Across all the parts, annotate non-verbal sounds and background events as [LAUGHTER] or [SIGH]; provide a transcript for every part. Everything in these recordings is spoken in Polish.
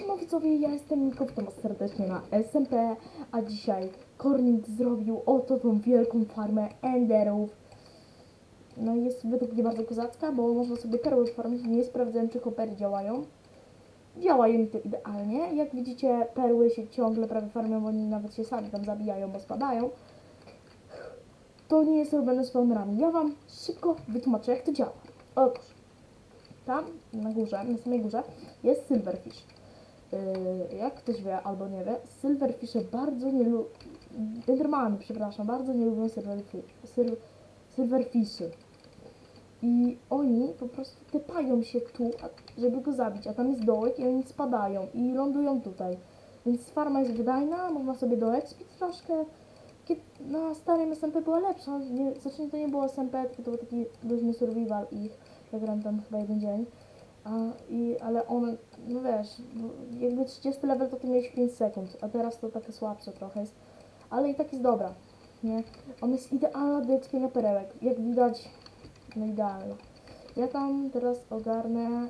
Siema widzowie, ja jestem Niko, witam was serdecznie na SMP, a dzisiaj Kornik zrobił oto tą wielką farmę enderów. No i jest według mnie bardzo kozacka, bo można sobie perły farmić, nie sprawdzałem czy hopery działają. Działają mi to idealnie, jak widzicie perły się ciągle prawie farmią, oni nawet się sami tam zabijają, bo spadają. To nie jest robione spawnerami. Ja wam szybko wytłumaczę jak to działa. Otóż, tam na górze, na samej górze jest silverfish. Yy, jak ktoś wie albo nie wie, silverfishy bardzo nie lubią, endermany, przepraszam, bardzo nie lubią silverfi- sil- silverfishy. I oni po prostu typają się tu, żeby go zabić, a tam jest dołek i oni spadają i lądują tutaj. Więc farma jest wydajna, można sobie doekspić troszkę. Kiedy na starym SMP była lepsza, nie, znaczy to nie było SMP, tylko to był taki luźny survival i ja tam chyba jeden dzień. A, i, ale one, no wiesz, bo jakby 30 level to ty miałeś 5 sekund, a teraz to takie słabsze trochę jest. Ale i tak jest dobra, nie? Ona jest idealna do ekspienia perełek, jak widać, no. Ja tam teraz ogarnę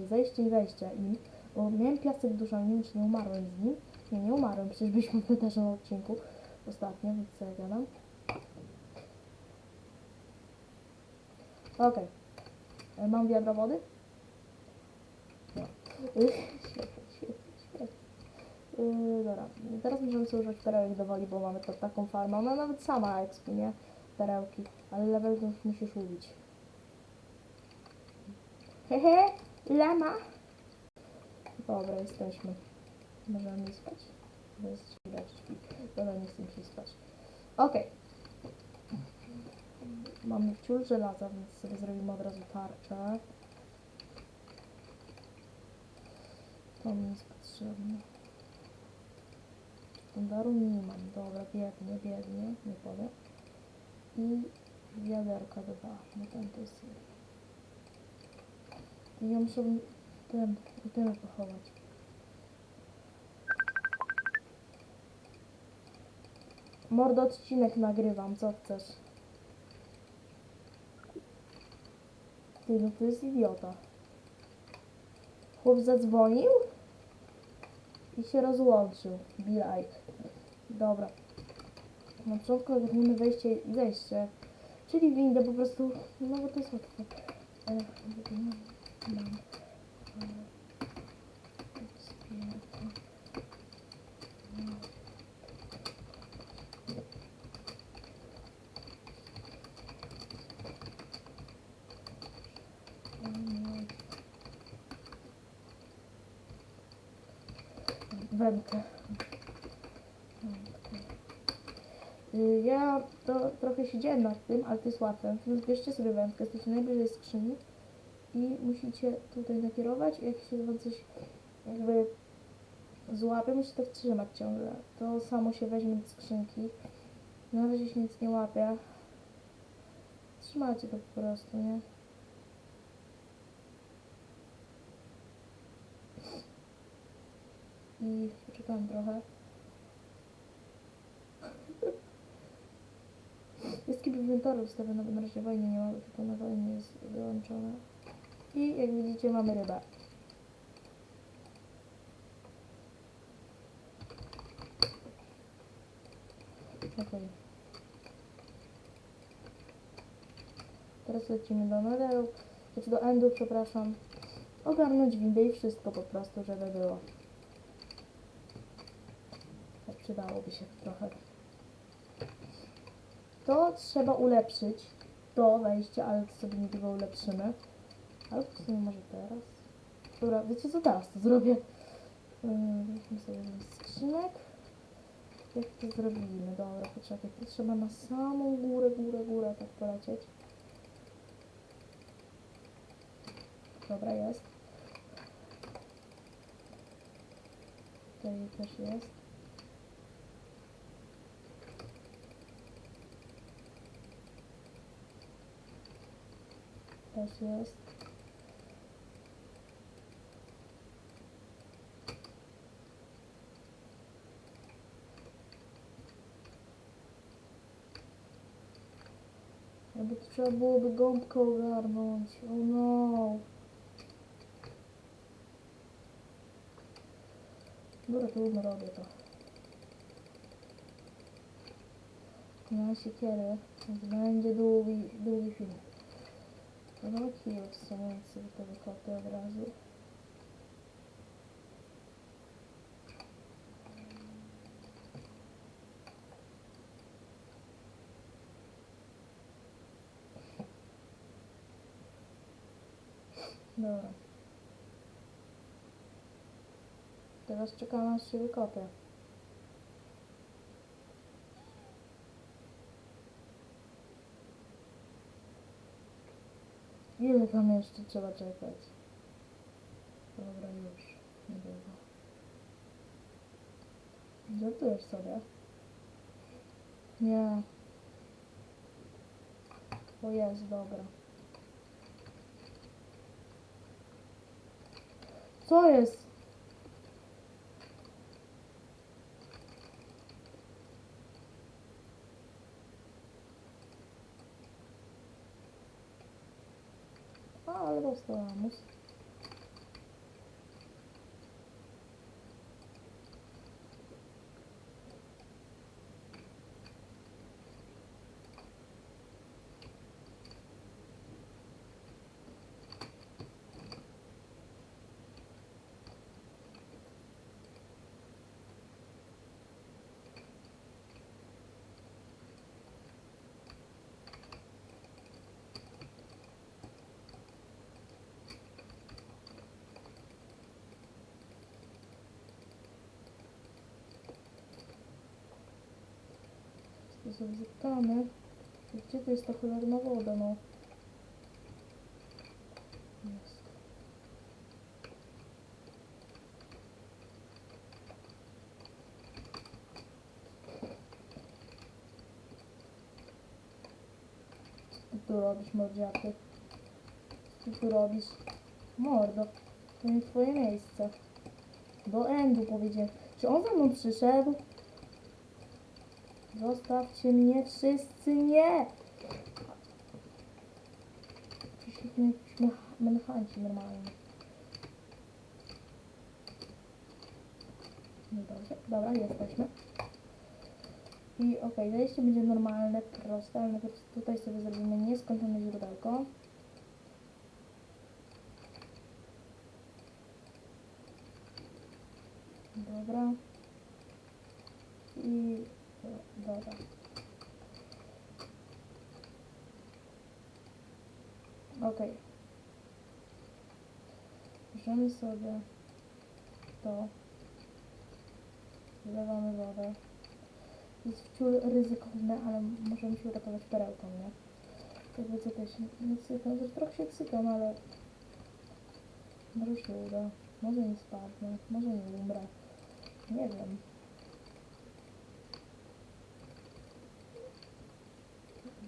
y, zejście i wejście im, bo miałem piasek duszą, nie wiem czy nie umarłem z nim. Nie, nie umarłem, przecież byliśmy w na odcinku ostatnio, więc co ja gadam. Okej. E, Mam wiadro wody? Yy, dobra, teraz możemy sobie używać perełek do woli, bo mamy to, taką farmę. Ona nawet sama expi, nie? Perełki, ale level już musisz ubić. Hehe, lama. Dobra, jesteśmy. Możemy spać? Jest. Dobra, nie chcę się spać. Okej. Mamy wciul żelaza, więc sobie zrobimy od razu tarczę. To mi jest potrzebne. Standardu nie mam. Dobra, biednie, biednie, nie powiem. I wiaderka dwa. No ten to jest jeden. Ja muszę ten, ten pochować. Mordo odcinek nagrywam, co chcesz? Ty, no to jest idiota. Chłop zadzwonił i się rozłączył. Like. Dobra. Na początku ogarniemy wejście i zejście. Czyli windę po prostu, no bo to jest łatwe. E, Mam. e, ekspiarkę. Y, Ja to trochę siedziałem nad tym, ale to jest łatwe. Więc bierzcie sobie wędkę, jesteście najbliżej skrzyni i musicie tutaj nakierować. Jak się wam coś jakby złapie, musicie tak trzymać ciągle. To samo się weźmie do skrzynki. Na razie się nic nie łapie. Trzymacie to po prostu, nie? I poczekam trochę. Jest kilka inwentory ustawione, bo na razie wojny nie ma, tylko na wojnie jest wyłączone. I jak widzicie mamy rybę. Okej. Teraz lecimy do Netheru, znaczy do Endu, przepraszam. Ogarnąć windę i wszystko po prostu, żeby było. Przydałoby się trochę. To trzeba ulepszyć do wejścia, ale to sobie niedługo ulepszymy. Ale w sumie może teraz. Dobra, wiecie co teraz to zrobię? Yy, Weźmy sobie jeden z skrzynek. Jak to zrobimy? Dobra, poczekaj, to trzeba na samą górę, górę, górę tak polecieć. Dobra, jest. Tutaj też jest. Też jest. Jakby to trzeba byłoby gąbkę ogarnąć. Oh no. Dobra, trudno robię to. Na siekierę, więc będzie długi, długi film. No mam kill w sumie, więc sobie to wykopię od razu. Dobra. Teraz czekam aż się wykopię. Ile tam jeszcze trzeba czekać? Dobra, już. Niedługo. Żartujesz sobie? Nie. O jest, dobra. Co jest? A, To wytamy. Gdzie to jest ta cholerna woda, no? Jest. Co ty tu robisz, mordziaty? Co ty tu robisz? Mordo, to nie twoje miejsce. Do endu powiedziałem. Czy on za mną przyszedł? Zostawcie mnie wszyscy, nie! Jakieś mech- mechanci normalnie. No dobrze, dobra, jesteśmy. I okej, zejście będzie normalne, proste, ale najpierw tutaj sobie zrobimy nieskończone źródełko. Dobra. I dobra. Okej. Bierzemy sobie to. Wlewamy wodę. Jest wciul ryzykowne, ale możemy się uratować perełką, nie? Jakby co też nie cykam, że trochę się cykam, ale może się uda. Może nie spadnę, może nie umrę. Nie wiem.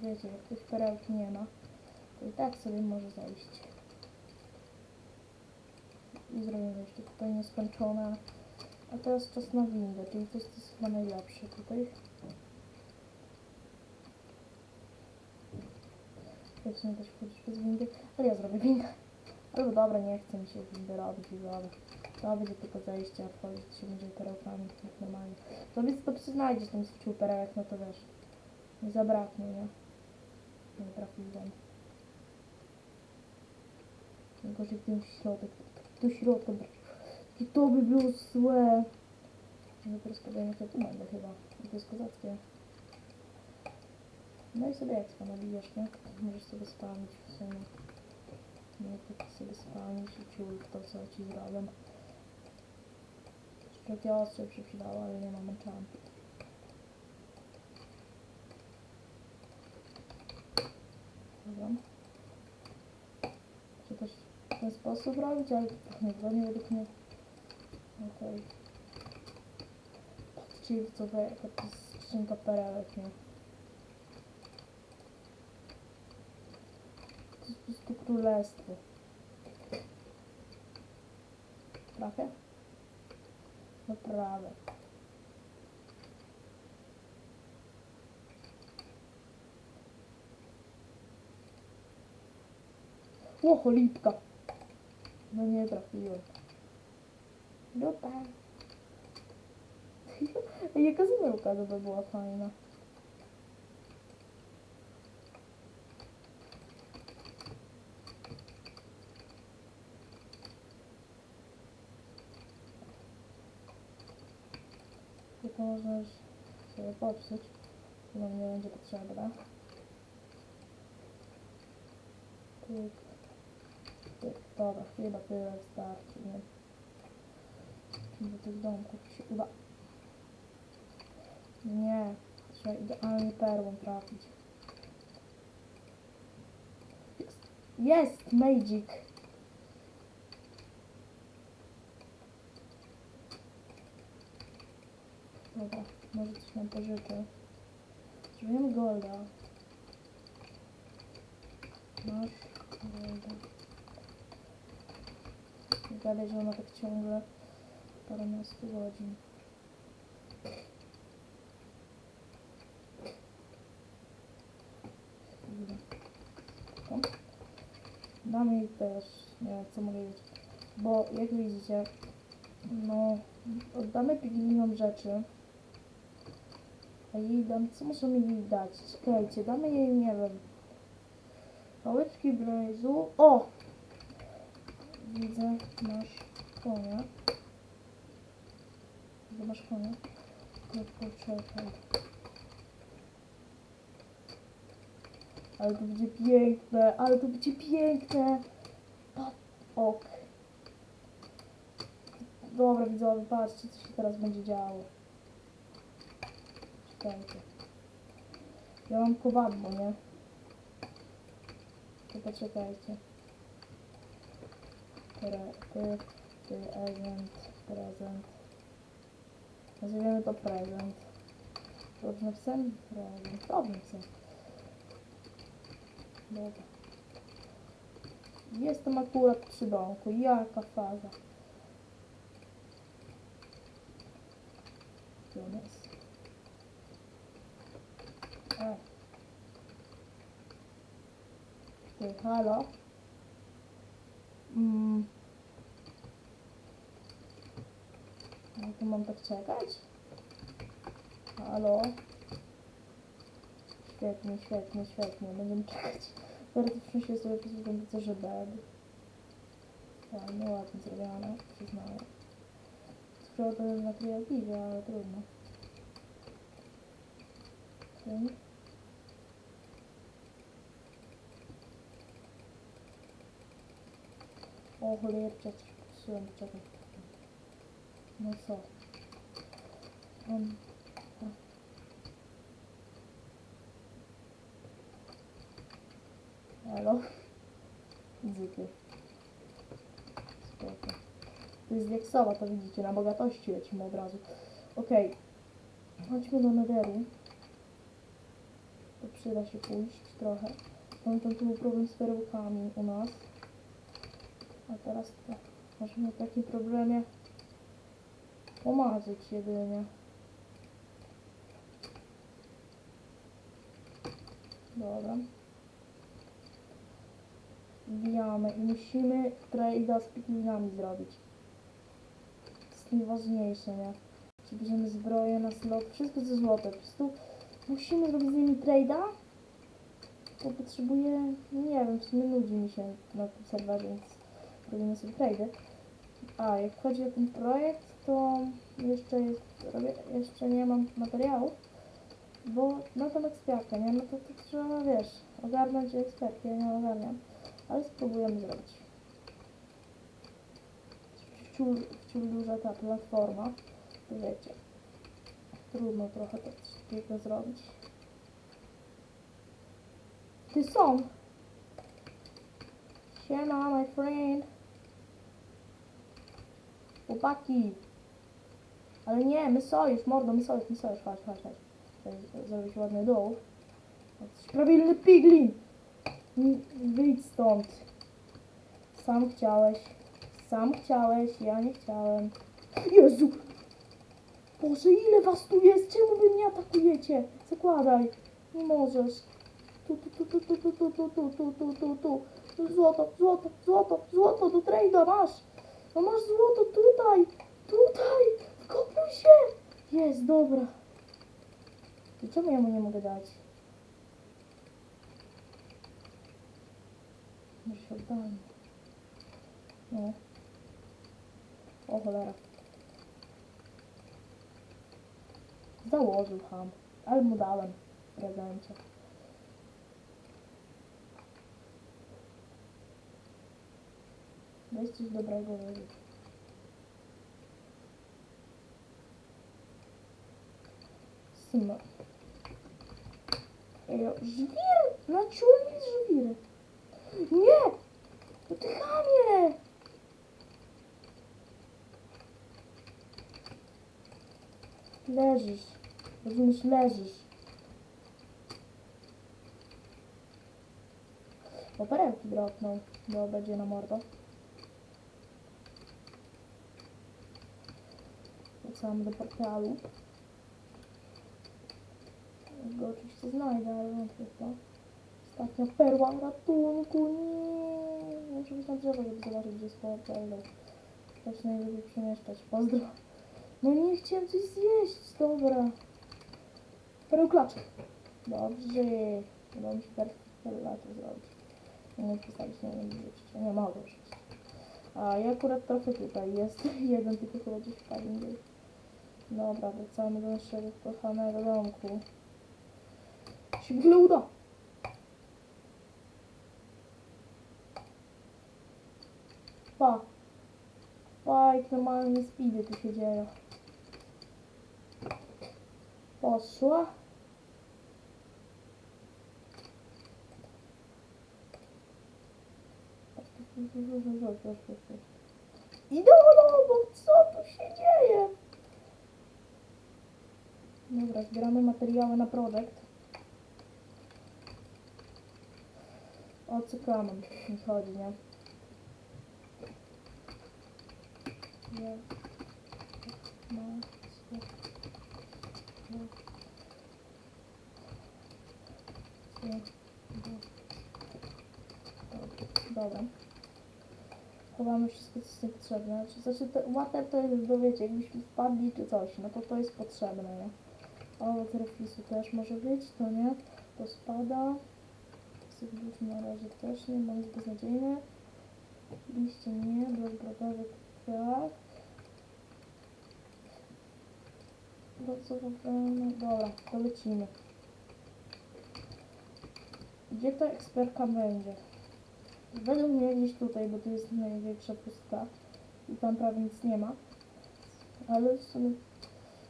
Wiecie, jak tych perełki nie ma, to i tak sobie może zejść. I zrobimy jeszcze tutaj nieskończone. A teraz czas na windę, czyli to jest, chyba najlepsze tutaj. Ja w sumie też wchodzić bez windy, ale ja zrobię windę. Albo dobra, nie chcę mi się windy robić i dobra. To będzie tylko zejście, a wchodzić się będzie perełkami, jak normalnie. To więc to znajdziesz tam z wciół perełek, no to wiesz. Nie zabraknie, nie? Nie trafiłem. Gorzej w tym środek, do środka trafił. I to by było złe. No teraz podajemy to tu będę chyba. To jest kozackie. No i sobie ekspa nabijesz, nie? Możesz sobie spamić w sumie. I tak sobie spamić i ciul to co ci zrobię. Szczekie ostrze by się przydało, ale nie mam enchantu. Dobra. Czy też w ten sposób robić, ale to niezgodnie według mnie. Okej. Patrzcie, co to jaka to jest skrzynka perełek, nie? To jest po prostu królestwo. Trafię? No prawie. O, но не trafiła. Lupa. Jaka zmyłka to by była fajna. Tylko możesz sobie popsuć, bo mnie będzie potrzebna. Dobra, chyba tyle wystarczy, nie? Do tych domków się uda. Nie. Trzeba idealnie perłą trafić. Jest! Jest! Magic! Dobra, może coś nam pożyczy. Potrzebujemy golda. Masz golda. Nie gadaj, że ona tak ciągle paręnastu godzin. Damy jej też, nie wiem co mogę wiedzieć. Bo jak widzicie, no, oddamy piglinom rzeczy. A jej dam, co możemy jej dać? Czekajcie, damy jej, nie wiem, pałeczki blazu. O! Widzę, masz konia. Widzę, masz konia. No poczekaj. Ale to będzie piękne, ale to będzie piękne. Ok. Dobra, widzowie, patrzcie, co się teraz będzie działo. Czekajcie. Ja mam kowadło, nie? To poczekajcie. Pre, ty, event, prezent. Nazwijmy to prezent. Dobrze napisałem? Prezent. Dobrze napisałem. Dobra. Jestem akurat przy domku. Jaka faza. Jest? E. Ty, halo? Mm. No to mam tak czekać? Halo? Świetnie, świetnie, świetnie. Będziemy czekać. Bardzo przyniesie sobie po prostu że bed. Fajnie, ładnie zrobione, przyznaję. Skoro to na kreatywie, ale trudno. Okej. O cholercia, coś popsułem, czekaj. No co? Um, Halo? Zyty. Spoko. To jest diaksowa, to widzicie, na bogatości lecimy od razu. Okej. Chodźmy do nederu. To przyda się pójść trochę. Pamiętam, tu był problem z perełkami u nas. A teraz to możemy w takim problemie pomarzyć jedynie. Dobra. Wbijamy i musimy trade'a z piklinami zrobić. To jest najważniejsze, nie? Czy bierzemy zbroję na slot, wszystko ze złote. Po prostu musimy zrobić z nimi trade'a. Bo potrzebuję, nie wiem, w sumie nudzi mi się na tym serwerze, więc robimy sobie trade'y. A, jak chodzi o ten projekt, jeszcze jest, robię, jeszcze nie mam materiałów, bo na tą ekspiarkę, nie? No to, to trzeba, wiesz, ogarnąć ekspertkę, ja nie ogarniam, ale spróbujemy zrobić. Wciul, wciul duża ta platforma, to wiecie, trudno trochę tak coś takiego zrobić. Ty są! Siema, my friend! Chłopaki! Ale nie, my sojusz, mordo, my sojusz, my sojusz, chodź, chodź, chodź. Zrobić ładny dół. Sprawilny piglin! Mm, Wyjdź stąd. Sam chciałeś. Sam chciałeś, ja nie chciałem. Jezu! Boże, ile was tu jest? Czemu wy mnie atakujecie? Zakładaj. Nie możesz. Tu, tu, tu, tu, tu, tu, tu, tu, tu, tu, tu, tu, tu. Złoto, złoto, złoto, złoto do trade'a masz. No masz złoto tutaj, tutaj. Wkopuj się. Jest, dobra. I czemu ja mu nie mogę dać? Może się oddałem. No. O cholera. Założył ham. Ale mu dałem w prezencie. Weź coś dobrego wiedzieć. Żwir! Na ciulni żwir! Nie! To ty chamie! Leżysz. Rozumiesz, leżysz. O, perełki dropnął. Bo będzie na mordo. Wracamy do portalu. Go oczywiście znajdę, ale wątpię to. Ostatnia perła ratunku, nie. Muszę być na drzewo, żeby zobaczyć, gdzie jest portal. Też najlepiej przemieszczać. Pozdro. No nie chciałem coś zjeść, dobra. Perełklaczek. Dobrze. Udało mi się perlaczek zrobić. Nie postawić, nie wiem, gdzie Nie mogę już. A i akurat trochę tutaj jest. [LAUGHS] Jeden tylko chyba gdzieś wpadł indziej. Dobra, wracamy do naszego kochanego domku. Się w ogóle uda. Pa. Pa, jak normalnie speedy tu się dzieje. Poszła. Idolo, co tu się dzieje? Dobra, zbieramy materiały na projekt. O co kanon mi chodzi, nie? Nie. No. Dobra. Chowamy wszystko, co jest niepotrzebne. Znaczy, te, water to jest, bo wiecie, jakbyśmy wpadli czy coś, no to to jest potrzebne, nie? Owoc refisu też może być, to nie. To spada. Sygnus na razie też nie, bo jest beznadziejny. Liście nie, bezbrodowy tak. Docelowane, dobra, to lecimy. Gdzie ta ekspertka będzie? Według mnie gdzieś tutaj, bo tu jest największa pustka i tam prawie nic nie ma. Ale w sumie...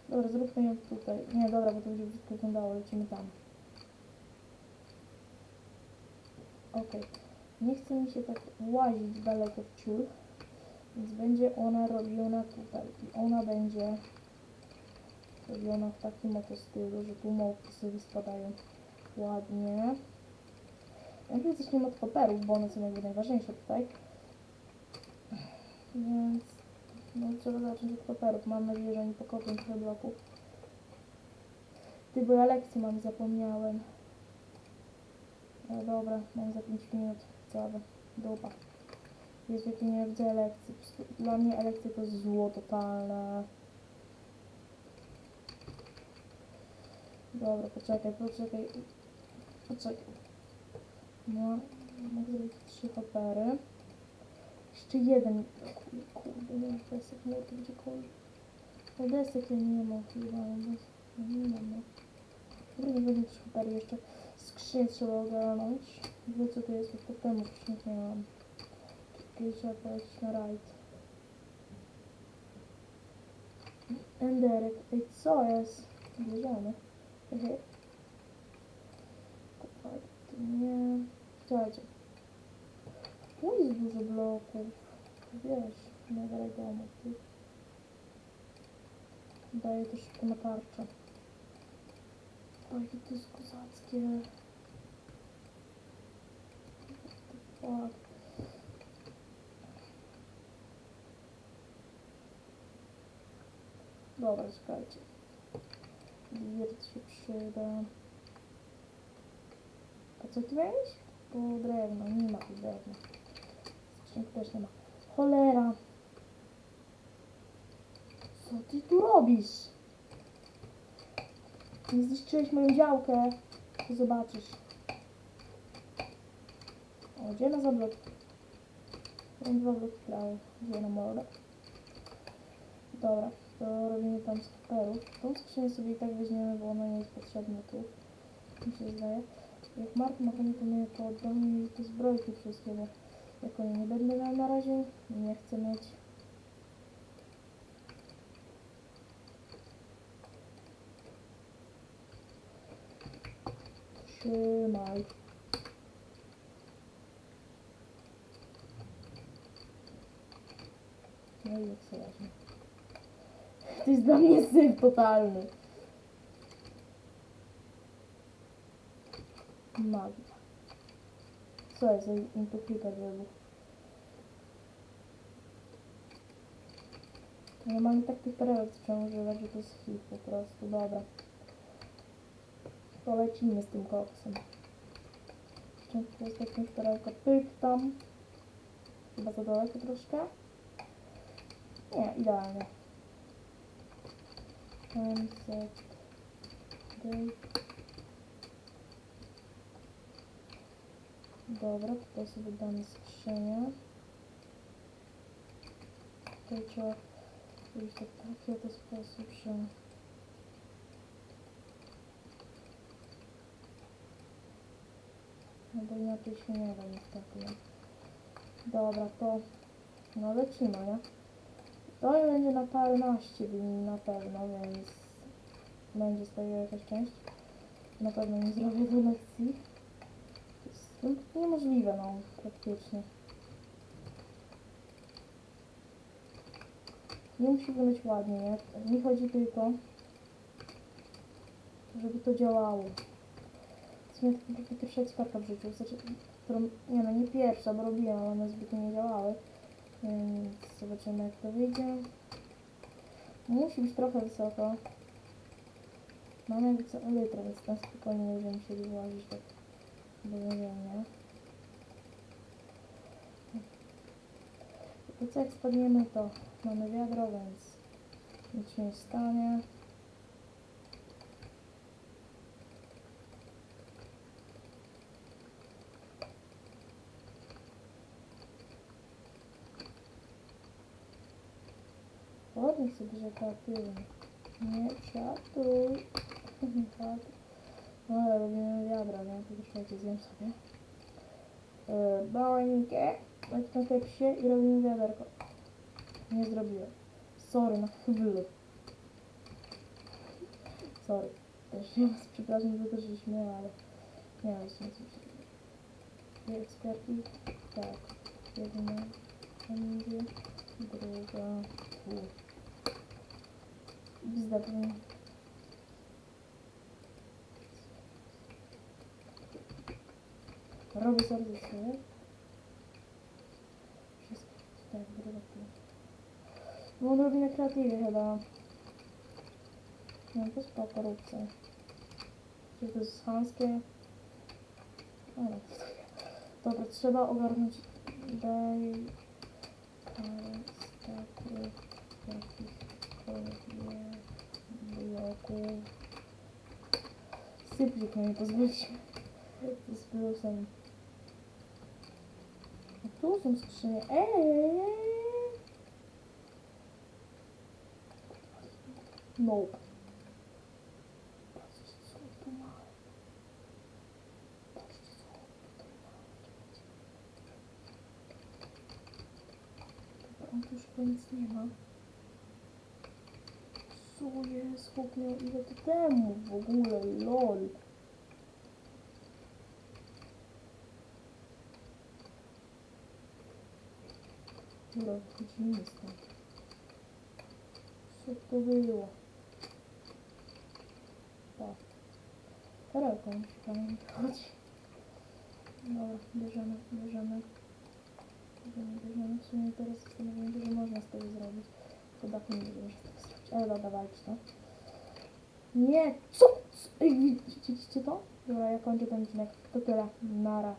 Dobra, zróbmy ją tutaj. Nie, dobra, bo to będzie brzydko wyglądało, lecimy tam. Okej. Nie chce mi się tak łazić daleko w ciul, więc będzie ona robiona tutaj. I ona będzie robiona w takim oto stylu, że tu małpki sobie spadają ładnie. Najpierw zaczniemy od koperów, bo one są jakby najważniejsze tutaj. Więc no, trzeba zacząć od koperów. Mam nadzieję, że oni pokopią trochę bloków. Ty, bo ja lekcję mam, zapomniałem. No dobra, mam za 5 minut całe. Dupa. Jest jakie nie widzę lekcji. Dla mnie elekcje to zło totalne. Dobra, poczekaj, poczekaj. Poczekaj. No, mogę zrobić trzy hopery. Jeszcze jeden. Kurde, nie mam desek, nie wiem gdziekolwiek. No desek ja nie mam chyba, nie mam. Dobra, nie będę trzy hopery jeszcze. Trzeba ogarnąć. Wie co to jest, bo temu skrzynek nie mam. Czekaj, trzeba polecieć na rajd. Enderek, ej co jest? Hehe. Kopać, nie. Słuchajcie. Tu jest dużo bloków. Wiesz, mega wiadomo. Daję to szybko na tarczę. O, jakie to jest kozackie. Dobra, czekajcie. Dirt się przyda. A co tu miałeś? To drewno, nie ma tu drewna. Skrzynki też nie ma. Cholera! Co ty tu robisz? Nie zniszczyłeś moją działkę. To zobaczysz. Gdzie na zablok? Mam dwa prawo. Gdzie na mordę? Dobra, to robimy tam z superów. Tą skrzynię sobie i tak weźmiemy, bo ona nie jest potrzebna tu. Mi się zdaje. Jak Mark ma chęć, to my to oddamy mi te zbrojki wszystkie, bo jako nie będę miał na razie, nie chcę mieć. Trzymaj. No i sobie weźmie. To jest dla mnie syf totalny. Magia. Co jest za intoxiker wybuch? Nie mam tak tych perełek trzeba używać, że to jest hit po prostu. Dobra. To lecimy z tym koksem. Tu jest jakąś perełkę. Pyk tam. Chyba za daleko troszkę. Nie, idealnie. Sunset. Day. Dobra, tutaj sobie damy skrzynię. Tutaj trzeba zrobić to w taki oto sposób, że... No bo inaczej się nie da niestety. nie? Dobra, to... No lecimy, nie? To będzie na dni na pewno, więc... Będzie z tego jakaś część. Na pewno nie zrobię do lekcji. To jest no, niemożliwe, no, praktycznie. Nie musi wyglądać ładnie, nie? Mi chodzi tylko, żeby to działało. To taka pierwsza ekspertka w życiu, znaczy, którą, nie no, nie pierwsza, bo robiłam, ale one zbytnio nie działały. Zobaczymy jak to wyjdzie. Musi być trochę wysoko. Mamy być elytra, więc tam spokojnie nie będziemy musieli wyłazić tak więzienia. To co jak spadniemy to mamy wiadro, więc nic się nie stanie. Ładnie sobie, kreatywny. Nie. Nie czatuj. No ale robimy wiadra, nie? To czekajcie, zjem sobie. Yy, bańkę. Jak na kepsie i robimy wiaderko. Nie zrobiłem. Sorry, na chwilę. Sorry. Też ja was przepraszam za to, że śmieję, ale nie wiem, co się Dwie ekspertki. Tak. Jedna druga tu. Zdobny. Robię serdecznie. Wszystko. Tak, druga tu. No on robi na kreatywie chyba. No to spoko, róbcie. Czy to jest chamskie? O, no. Dobra, trzeba ogarnąć daj parę staków jakichkolwiek bloków. Syplik mi pozwolić. Z plusem. A tu są skrzynie. Eee! Nope. Patrzcie co tu ma. Patrzcie co tutaj ma. Dobra, on tu już chyba nic nie ma. Co jest? Miał ile to temu w ogóle? LOL. Dobra, wychodzimy stąd. Co to było? Tak. Perełką musi chodzi. Dobra, bierzemy, bierzemy. Bierzemy, bierzemy. W sumie teraz zastanawiam się, że można z tego zrobić. Tylko dachu nie będziemy z tego dobra, dawajcie to. Nie! Co? Widzicie to? Dobra, ja kończę ten odcinek. To tyle. Nara.